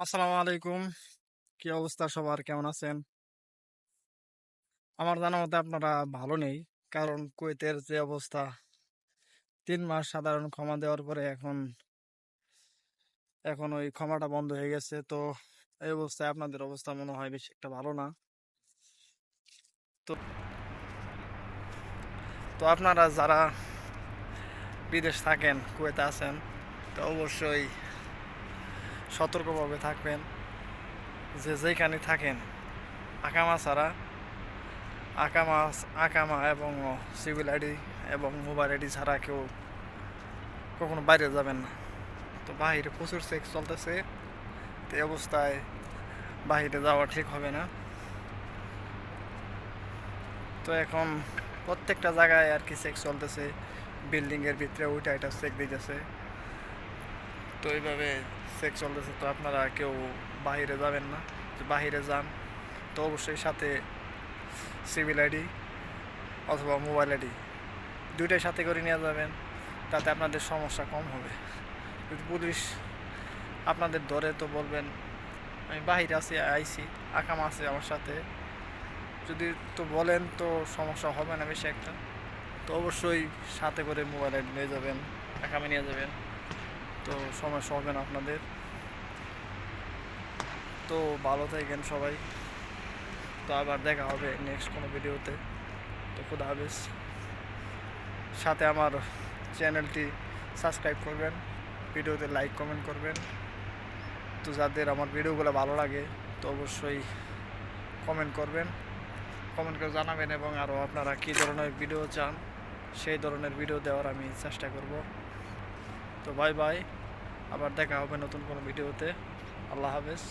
আসসালামু আলাইকুম। কি অবস্থা সবার? কেমন আছেন? আমার জানা মতে আপনারা ভালো নেই। কারণ কুয়েতের যে অবস্থা, তিন মাস সাধারণ ক্ষমা দেওয়ার পরে এখন এখন ওই ক্ষমাটা বন্ধ হয়ে গেছে। তো এই অবস্থায় আপনাদের অবস্থা মনে হয় বেশি একটা ভালো না? তো তো আপনারা যারা বিদেশ থাকেন, কুয়েতে আছেন, তো অবশ্যই সতর্কভাবে থাকবেন। যে যেখানে থাকেন, আকামা ছাড়া আকামা আকামা এবং সিভিল আইডি এবং মোবাইল আইডি ছাড়া কেউ কখনো বাইরে যাবেন না। তো বাহিরে প্রচুর সেক্স চলতেছে, তো অবস্থায় বাহিরে যাওয়া ঠিক হবে না। তো এখন প্রত্যেকটা জায়গায় আর কি সেক্স চলতেছে, বিল্ডিংয়ের ভিতরে ওইটা এটা সেক দিতেছে। তো এইভাবে সেক্স চলতেছে, তো আপনারা কেউ বাহিরে যাবেন না বাহিরে যান, তো অবশ্যই সাথে সিভিল আইডি অথবা মোবাইল আইডি দুইটাই সাথে করে নিয়ে যাবেন, তাতে আপনাদের সমস্যা কম হবে। যদি পুলিশ আপনাদের ধরে, তো বলবেন, আমি বাহিরে আছি, আইছি, আকাম আছে আমার সাথে। যদি তো বলেন, তো সমস্যা হবে না বেশি একটা। তো অবশ্যই সাথে করে মোবাইল আইডি নিয়ে যাবেন, আকামে নিয়ে যাবেন। তো সমস্যা হবে না আপনাদের। তো ভালো থাকেন সবাই। তো আবার দেখা হবে নেক্সট কোনো ভিডিওতে। তো খুদা হাফেজ। সাথে আমার চ্যানেলটি সাবস্ক্রাইব করবেন, ভিডিওতে লাইক কমেন্ট করবেন। তো যাদের আমার ভিডিওগুলো ভালো লাগে, তো অবশ্যই কমেন্ট করবেন। কমেন্ট করে জানাবেন এবং আরও আপনারা কী ধরনের ভিডিও চান, সেই ধরনের ভিডিও দেওয়ার আমি চেষ্টা করব। তো বাই বাই আবার দেখা হবে নতুন কোনো ভিডিওতে। আল্লাহ হাফেজ।